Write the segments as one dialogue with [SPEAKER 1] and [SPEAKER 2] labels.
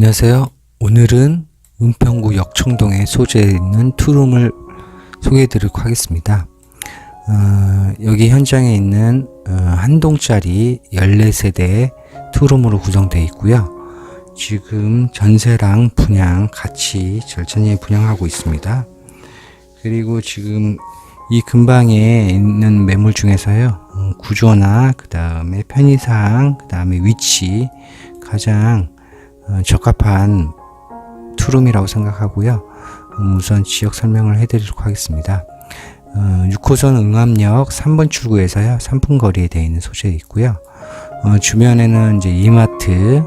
[SPEAKER 1] 안녕하세요. 오늘은 은평구 역청동에 소재해 있는 투룸을 소개해 드리도록 하겠습니다. 어, 여기 현장에 있는 어, 한 동짜리 14세대 투룸으로 구성되어 있고요. 지금 전세랑 분양 같이 절찬리에 분양하고 있습니다. 그리고 지금 이 근방에 있는 매물 중에서요, 음, 구조나 그 다음에 편의사항, 그 다음에 위치 가장 어, 적합한 투룸이라고 생각하고요. 음, 우선 지역 설명을 해드리도록 하겠습니다. 어, 6호선 응암역 3번 출구에서요, 3분 거리에 되어 있는 소재에 있고요. 어, 주변에는 이제 이마트,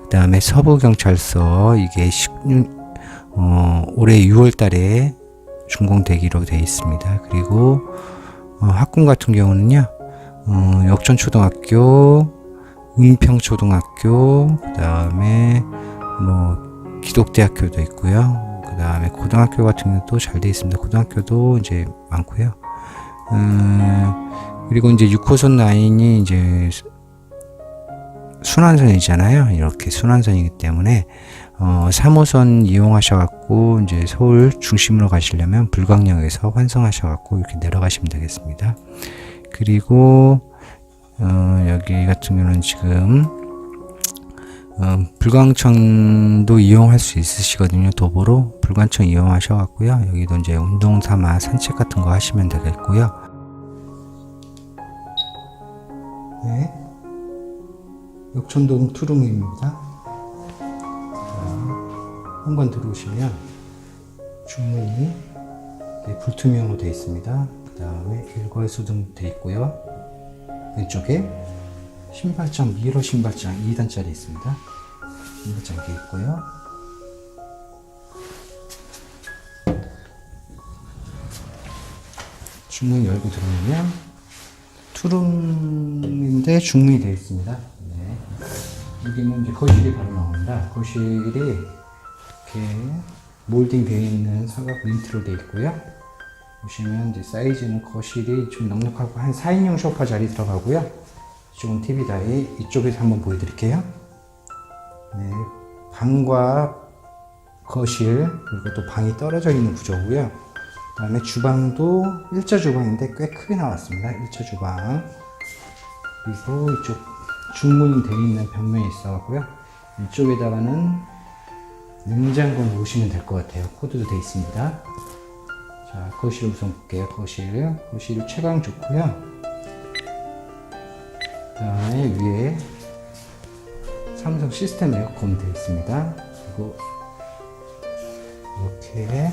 [SPEAKER 1] 그 다음에 서부경찰서, 이게 16, 어, 올해 6월 달에 준공되기로 되어 있습니다. 그리고 어, 학군 같은 경우는요, 어, 역전초등학교, 은평초등학교, 그 다음에 뭐 기독대학교도 있고요. 그 다음에 고등학교 같은 경우도 잘 되어 있습니다. 고등학교도 이제 많고요. 음, 그리고 이제 6호선 라인이 이제 순환선이잖아요. 이렇게 순환선이기 때문에 어, 3호선 이용하셔갖고 이제 서울 중심으로 가시려면 불광역에서 환승하셔갖고 이렇게 내려가시면 되겠습니다. 그리고 어, 여기 같은 경우는 지금 어, 불광천도 이용할 수 있으시거든요. 도보로 불광천 이용하셔 갖고요. 여기도 이제 운동 삼아 산책 같은 거 하시면 되겠고요. 네. 역촌동 투룸입니다. 현관 들어오시면 중문이 네, 불투명으로 되어 있습니다. 그 다음에 일거에 수등 되어 있고요. 왼쪽에 신발장, 미러 신발장 2단짜리 있습니다. 신발장 되어 있고요. 중문 열고 들어오면 투룸인데 중문이 되어 있습니다. 네. 여기는 이제 거실이 바로 나옵니다. 거실이 이렇게 몰딩 되어 있는 사각 린트로 되어 있고요. 보시면 이제 사이즈는 거실이 좀 넉넉하고 한 4인용 소파 자리 들어가고요. 이쪽은 TV 다이 이쪽에서 한번 보여드릴게요. 네, 방과 거실 그리고 또 방이 떨어져 있는 구조고요. 그다음에 주방도 일자 주방인데 꽤 크게 나왔습니다. 일자 주방 그리고 이쪽 중문이 되어 있는 벽면이 있어갖고요. 이쪽에다가는 냉장고 놓으시면 될 것 같아요. 코드도 되어 있습니다. 자, 거실 우선 볼게요. 거실. 거실 채광 좋고요. 그 다음에 위에 삼성 시스템 에어컨 되어 있습니다. 그리고 이렇게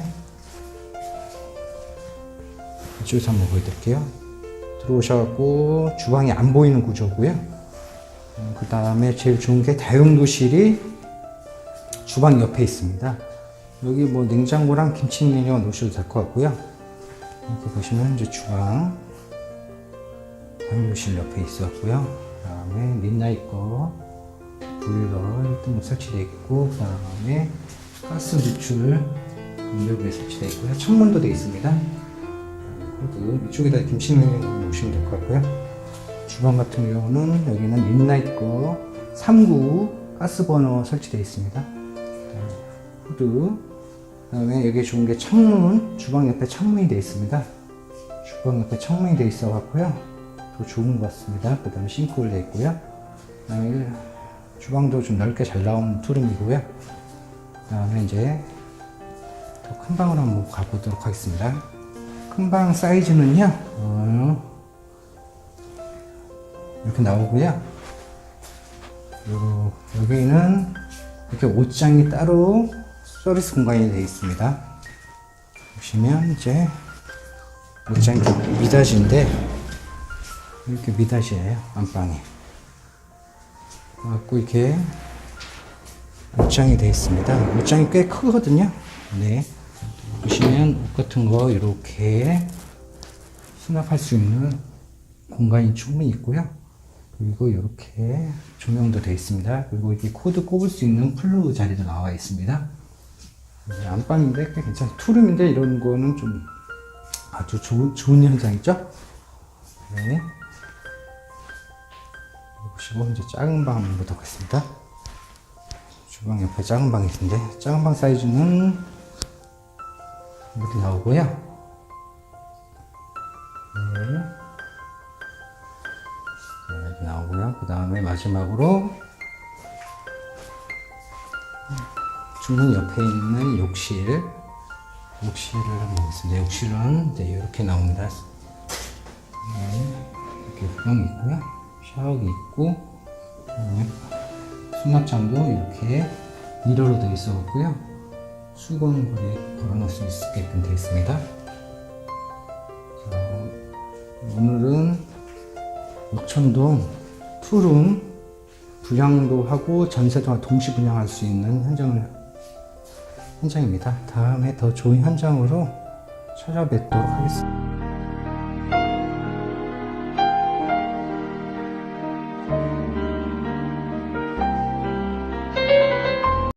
[SPEAKER 1] 이쪽에서 한번 보여드릴게요. 들어오셔갖고 주방이 안 보이는 구조고요. 그 다음에 제일 좋은 게 다용도실이 주방 옆에 있습니다. 여기 뭐 냉장고랑 김치 냉장고 놓으셔도 될 것 같고요. 이렇게 보시면 이제 주방 방요실 옆에 있었고요. 그 다음에 midnight 거 보일러 1등 설치되어 있고 그 다음에 가스 누출 공격에 설치되어 있고요. 창문도 되어 있습니다. 코드 이쪽에다 김치 냉장고 놓으시면 될 것 같고요. 주방 같은 경우는 여기는 midnight 거 3구 가스 버너 설치되어 있습니다. 후드 그 다음에 여기 좋은 게 창문 주방 옆에 창문이 되어 있습니다. 주방 옆에 창문이 되어 있어 갖고요. 더 좋은 것 같습니다. 그 다음에 싱크홀 되어 있고요. 그 다음에 주방도 좀 넓게 잘 나온 투룸이고요. 그 다음에 이제 더 큰 방으로 한번 가보도록 하겠습니다. 큰 방 사이즈는요 어, 이렇게 나오고요. 그리고 여기는 이렇게 옷장이 따로 서비스 공간이 되어 있습니다. 보시면 이제 옷장이 미닫이인데 이렇게 미닫이에요 안방이. 갖고 이렇게 옷장이 되어 있습니다. 옷장이 꽤 크거든요. 네. 보시면 옷 같은 거 이렇게 수납할 수 있는 공간이 충분히 있고요. 그리고 이렇게 조명도 되어 있습니다. 그리고 이렇게 코드 꼽을 수 있는 플루 자리도 나와 있습니다. 네, 안방인데 꽤 괜찮아요. 투룸인데 이런 거는 좀 아주 좋은, 좋은 현상이죠? 네. 보시고 이제 작은 방 한번 보도록 하겠습니다. 주방 옆에 작은 방이 있는데 작은 방 사이즈는 이렇게 나오고요. 네. 자, 이렇게 나오고요. 그 다음에 마지막으로 중문 옆에 있는 욕실 욕실을 한번 보겠습니다. 욕실은 이제 이렇게 나옵니다. 네, 이렇게 후방이 있고요. 샤워기 있고 수납장도 이렇게 미러로 되어 있어갖고요. 수건거리에 걸어놓을 수 있게끔 되어 있습니다. 자, 오늘은 옥천동 투룸 분양도 하고 전세도 동시 분양할 수 있는 현장을 현장입니다. 다음에 더 좋은 현장으로 찾아뵙도록 하겠습니다.